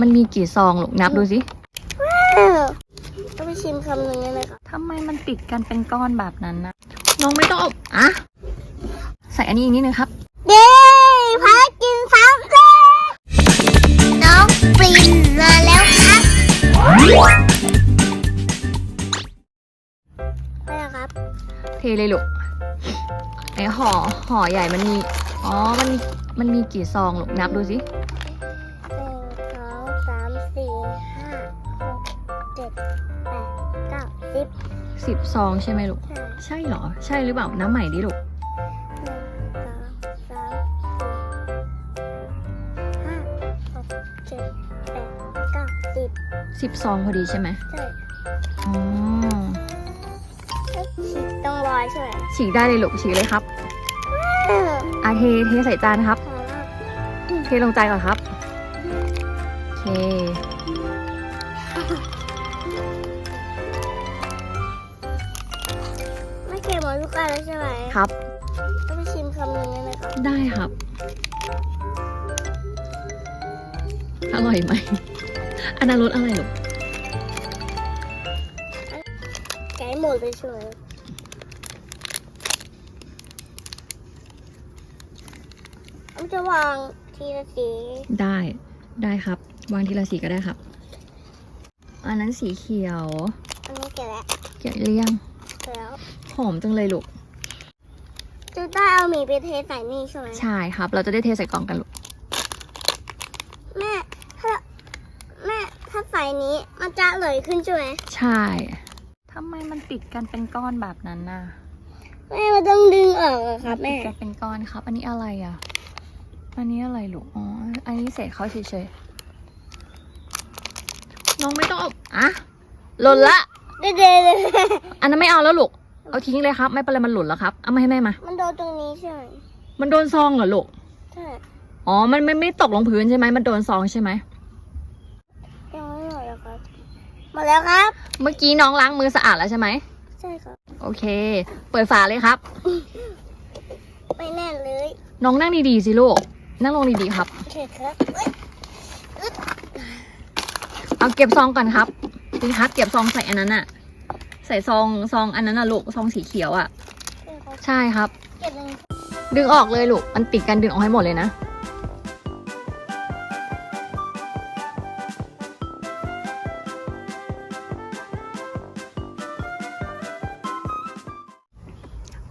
มันมีกี่ซองลูกนับดูสิต้องไปชิมคำหนึ่งได้ไหมคะทำไมมันติดกันเป็นก้อนแบบนั้นนะน้องไม่ต้องเอาอะใส่อันนี้อีกนิดนึงครับเย้ภารกิจสำเร็จน้องปรินมาแล้วครับไปแล้วครับ เทเลยลูกไอห่อห่อใหญ่มันมี อ๋อ มันมี มันมีกี่ซองลูกนับดูสิหนึ่งส ดแปดเก้าสิบสิบซองใช่ไหมลูกใช่ใช่เหรอ ใช่หรือเปล่า น้ำใหม่ดิลูกหนึ่งสองสามสี่ห้าหกเจ็ดแปดเก้าสิบสิบซองพอดีใช่ไหมใช่อ๋อแล้วฉีดตรงรอยใช่ไหมฉีกได้เลยลูกฉีกเลยครับเอออะเทเทใส่จานครับพอแล้วเทลงจานก่อนครับ โอเค ไม่เค็มเหมือนลูกค้าแล้วใช่ไหมครับ ต้องไปชิมคำหนึ่งได้ไหมครับได้ครับ อร่อยไหม อันนั้นรสอะไรลูกไก่หมดเลยใช่ไหมมันจะวางทีละสีได้ได้ครับ วางทีละสีก็ได้ครับ อันนั้นสีเขียว อันนี้แกะแล้วเกี่ยวเรียง แกะแล้วหอมจังเลยลูกจะได้เอาหมี่ไปเทใส่นี่ใช่ไหมใช่ครับ เราจะได้เทใส่กล่องกันลูกแม่ถ้าแม่ถ้าใส่นี้มันจะเลยขึ้นใช่ไหมใช่ทำไมมันติดกันเป็นก้อนแบบนั้นน่ะแม่มันต้องดึงออกอะครับติแม่ดกันเป็นก้อนครับ อันนี้อะไรอะ อันนี้อะไรลูกอ๋ออันนี้เศษเขาเฉยๆน้องไม่ต้องเอาอะหล่นละ เด็ดๆเลยอันนั้นไม่เอาแล้วลูก เอาทิ้งเลยครับ ไม่เป็นไรมันหล่นแล้วครับ เอามาให้แม่มา มันโดนตรงนี้ใช่ไหมมันโดนซองเหรอลูก ใช่อ๋อ มันไม่ไม่ตกลงพื้นใช่ไหมมันโดนซองใช่ไหมยังไม่หมดแล้วครับ หมดแล้วครับ เมื่อกี้น้องล้างมือสะอาดแล้วใช่ไหม ใช่ครับ โอเค เปิดฝาเลยครับ ไม่แน่นเลย น้องนั่งดีๆสิลูก นั่งลงดีๆครับ โอเคครับ เอ้ยเอาเก็บซองก่อนครับ พี่ครับเก็บซองใส่อันนั้นอะใส่ซองซองอันนั้นอะลูกซองสีเขียวอะโอเคครับใช่ครับ เก็บหนึ่งดึงออกเลยลูกมันติดกันดึงออกให้หมดเลยนะ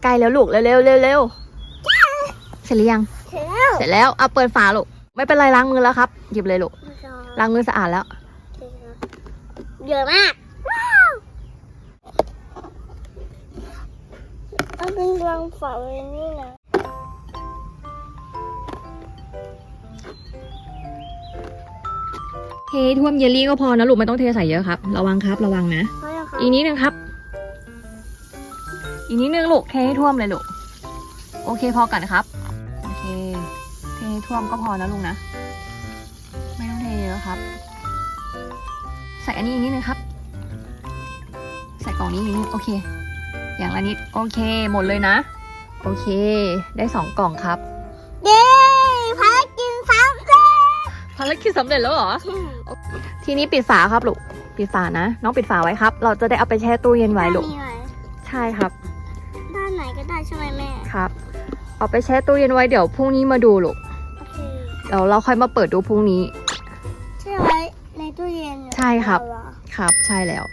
ใกล้แล้วลูกเร็วๆเร็วๆเสร็จหรือยัง เสร็จแล้ว เสร็จแล้วเอาเปิดฝาลูก ไม่เป็นไรล้างมือแล้วครับ หยิบเลยลูกไม่ชอบล้างมือสะอาดแล้วโอเคครับ เยอะมากว้าวเอาเป็นวางฝาไว้นี่นะเทท่วมเยลลี่ก็พอนะลูกไม่ต้องเทใส่เยอะครับ ระวังครับระวังนะเพราะอะไรครับอีกนิดนึงครับ อีกนิดนึงลูกเทให้ท่วมเลยลูก โอเคพอกันครับ โอเค เทให้ท่วมก็พอนะลุงนะ ไม่ต้องเทเยอะครับใส่อันนี้อีกนิดนึงครับ ใส่กล่องนี้อีกนิดโอเค อย่างละนิด โอเค หมดเลยนะ โอเค ได้สองกล่องครับ เย้ภารกิจสำเร็จภารกิจสำเร็จแล้วเหรอ ทีนี้ปิดฝาครับลูก ปิดฝานะ น้องปิดฝาไว้ครับ เราจะได้เอาไปแช่ตู้เย็นไว้ลูก ด้านนี้ไหมใช่ครับ ด้านไหนก็ได้ใช่ไหมแม่ ครับ เอาไปแช่ตู้เย็นไว้เดี๋ยวพรุ่งนี้มาดูลูก โอเค เดี๋ยวเราค่อยมาเปิดดูพรุ่งนี้ใช่ไว้ใน ตู้เย็นใช่ครับเอาเหอครับ ใช่แล้ว